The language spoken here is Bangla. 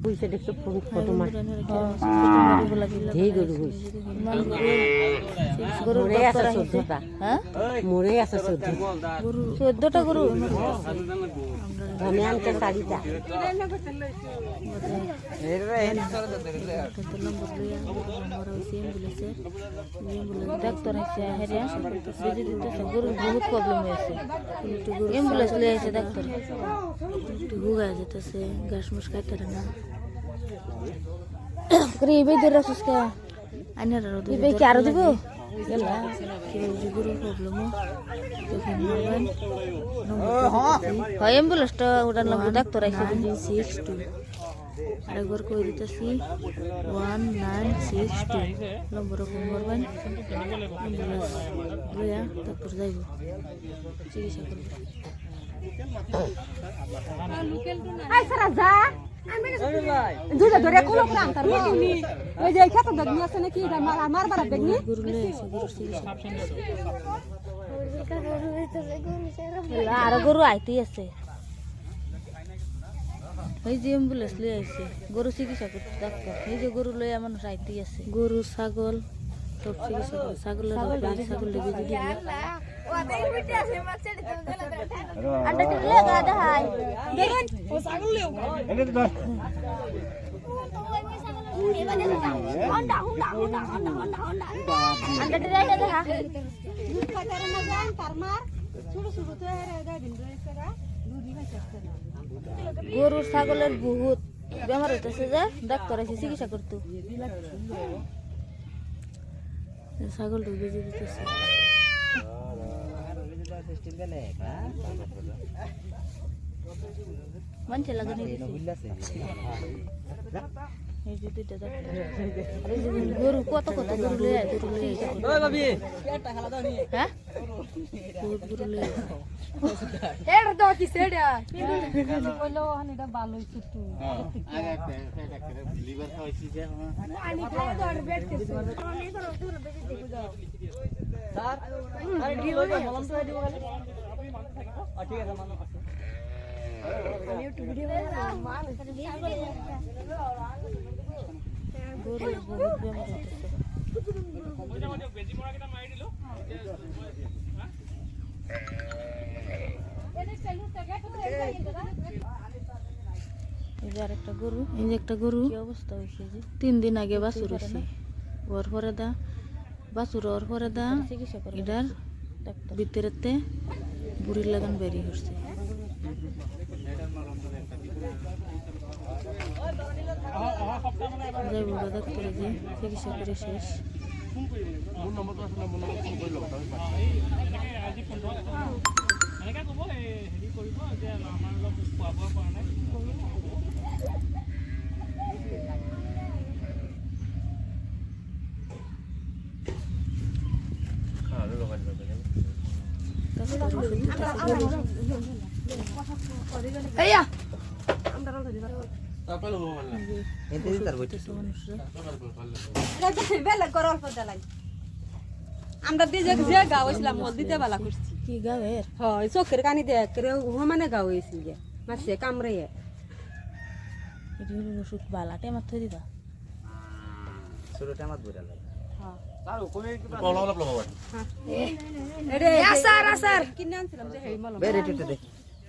পয়সা দেখছ ফটো মার। যেই গরু হইছে মরে আছে চোদ্দটা। হ্যাঁ? মরে আছে চোদ্দ চোদ্দটা গরু। আমি আনছে চারিটা। ডাক্তার আছে গরুর বহুত প্রবলেম হয়েছে অ্যাম্বুলেন্স লিয়ে আছে ডাক্তার একটু গুগা যেতেছে ঘাস মুস খাইতে না করে এবার ধরে রাখিস কে আরও দিবে কি আরও দিব গেলা হয় অ্যাম্বুলেন্সটা ওটার লাগবে ডাক্তার টু আরেকবার কই দিতেছি? One nine six two. Number phone করবেন। লইয়া তারপর যাইব। চিকিৎসা করবে। দুইটা ধরে কোলো প্রাণ তার ওই যে খেতে দেখনি আছে নাকি? মার মারবার দেখনি? আরও গরু আইতেই আছে। এই যে অ্যাম্বুলেন্স লয়ে আইছে। গরু চিকিৎসা করতে ডাক্তার। এই যে গরু লয়ে মানুষ আইতেই আছে। গরু ছাগল সব চিকিৎসা করে। ছাগলের ছাগল লেগে যদি গরুর, ছাগলের বহুত বেমার হইতেছে যে, ডাক্তার আছে চিকিৎসা করতো। ছাগল ঢুকে দিতেছে। মানুষের লাগানি গরু কত কত গরু লয়ে গরু লয়ে আয় হ্যাঁ বহুত গরু লয়ে আয় দাও কি সেড়া কইলো হানিটা ভালো হইছে তুই পানি খাই তো আর বেড কে গরু বহুত বেমার হইতেছে এই যে আরেকটা গরু। এই যে একটা গরু। কি অবস্থা হয়েছে যে? তিন দিন আগে বাছুর হয়েছে। ওর পরে দা বাছুর ওর পরে দা এটার ভিতরেতে বুড়ির লাগান বেরিয়ে হচ্ছে যাই বাবা ডাক্তারে যে চিকিৎসা করে শেষ। Ayo. Ambil dulu বেলা কর অল্প দেলাই আমরা দিয়ে যে যে গাও হইছিলাম মল দিতে বেলা করছি। কি গাঁয়ের? হয় চোখের কানি দেখ করে মানে গাও হয়েছিল যে মাসে কামড়ে এটি হলো ওষুধ বালা টেমার থই দিবা। আসার আসার। কিনে আনছিলাম যে হেই মলম।